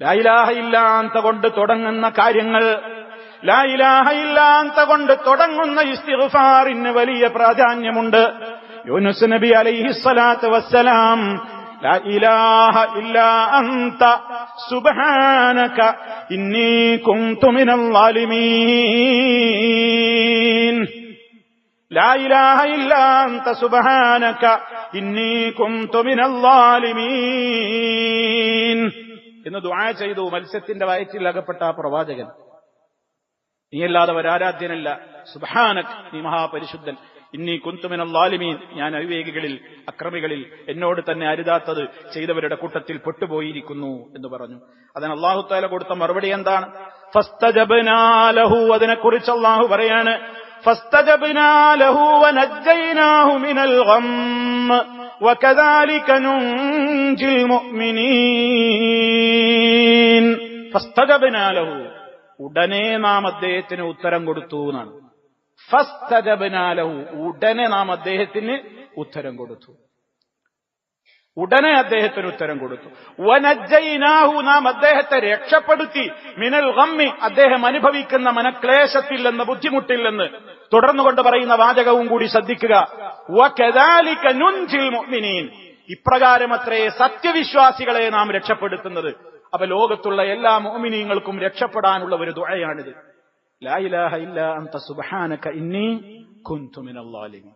ലായിലാഹ ഇല്ലാത്ത കൊണ്ട് തുടങ്ങുന്ന കാര്യങ്ങൾ ലായിലാഹയില്ലാന്ത കൊണ്ട് തുടങ്ങുന്ന ഇസ്തിഫാറിന് വലിയ പ്രാധാന്യമുണ്ട്. യൂനുസ് നബി അലൈഹി സ്വലാത്ത് വസ്സലാം സുബ്ഹാനക ഇന്നി മിനൽ എന്ന് ദുആ ചെയ്തു മത്സ്യത്തിന്റെ വയറ്റിൽ അകപ്പെട്ട ആ പ്രവാചകൻ. നീയല്ലാതെ ഒരാരാധ്യനല്ല സുഭാനക് നീ മഹാപരിശുദ്ധൻ. ഇന്നി കുന്തുമിനൽ ലാലിമീൻ. ഞാൻ അവിവേകികളിൽ അക്രമികളിൽ എന്നോട് തന്നെ അരുതാത്തത് ചെയ്തവരുടെ കൂട്ടത്തിൽ പെട്ടുപോയിരിക്കുന്നു എന്ന് പറഞ്ഞു. അതിന് അള്ളാഹുത്താല കൊടുത്ത മറുപടി എന്താണ്? ഫസ്തജബനാലഹു അതിനെക്കുറിച്ച് അള്ളാഹു പറയാണ്. ഫസ്തജബനാലഹു വനജ്ജൈനാഹു മിനൽ വകദാലിക മുഅ്മിനീൻ. ഫസ്തജബിനാലഹു ഉടനെ നാം അദ്ദേഹത്തിന് ഉത്തരം കൊടുത്തു എന്നാണ്. ഫസ്തജബിനാലഹു ഉടനെ നാം അദ്ദേഹത്തിന് ഉത്തരം കൊടുത്തു. ഉടനെ അദ്ദേഹത്തിന് ഉത്തരം കൊടുത്തു. വനജയിനാഹു നാം അദ്ദേഹത്തെ രക്ഷപ്പെടുത്തി. മിനൽ ഗമ്മി അദ്ദേഹം അനുഭവിക്കുന്ന മനക്ലേശത്തിൽ നിന്ന് ബുദ്ധിമുട്ടിൽ നിന്ന്. തുടർന്നുകൊണ്ട് പറയുന്ന വാചകവും കൂടി ശ്രദ്ധിക്കുക. ഇപ്രകാരം അത്രേ സത്യവിശ്വാസികളെ നാം രക്ഷപ്പെടുത്തുന്നത്. അപ്പൊ ലോകത്തുള്ള എല്ലാ മോമിനീങ്ങൾക്കും രക്ഷപ്പെടാനുള്ള ഒരു ദുഴയാണിത് ലാ ഇലാഹ ഇല്ല അന്ത സുബ്ഹാനക ഇന്നി കുന്തു മിനൽ ളാലിമീൻ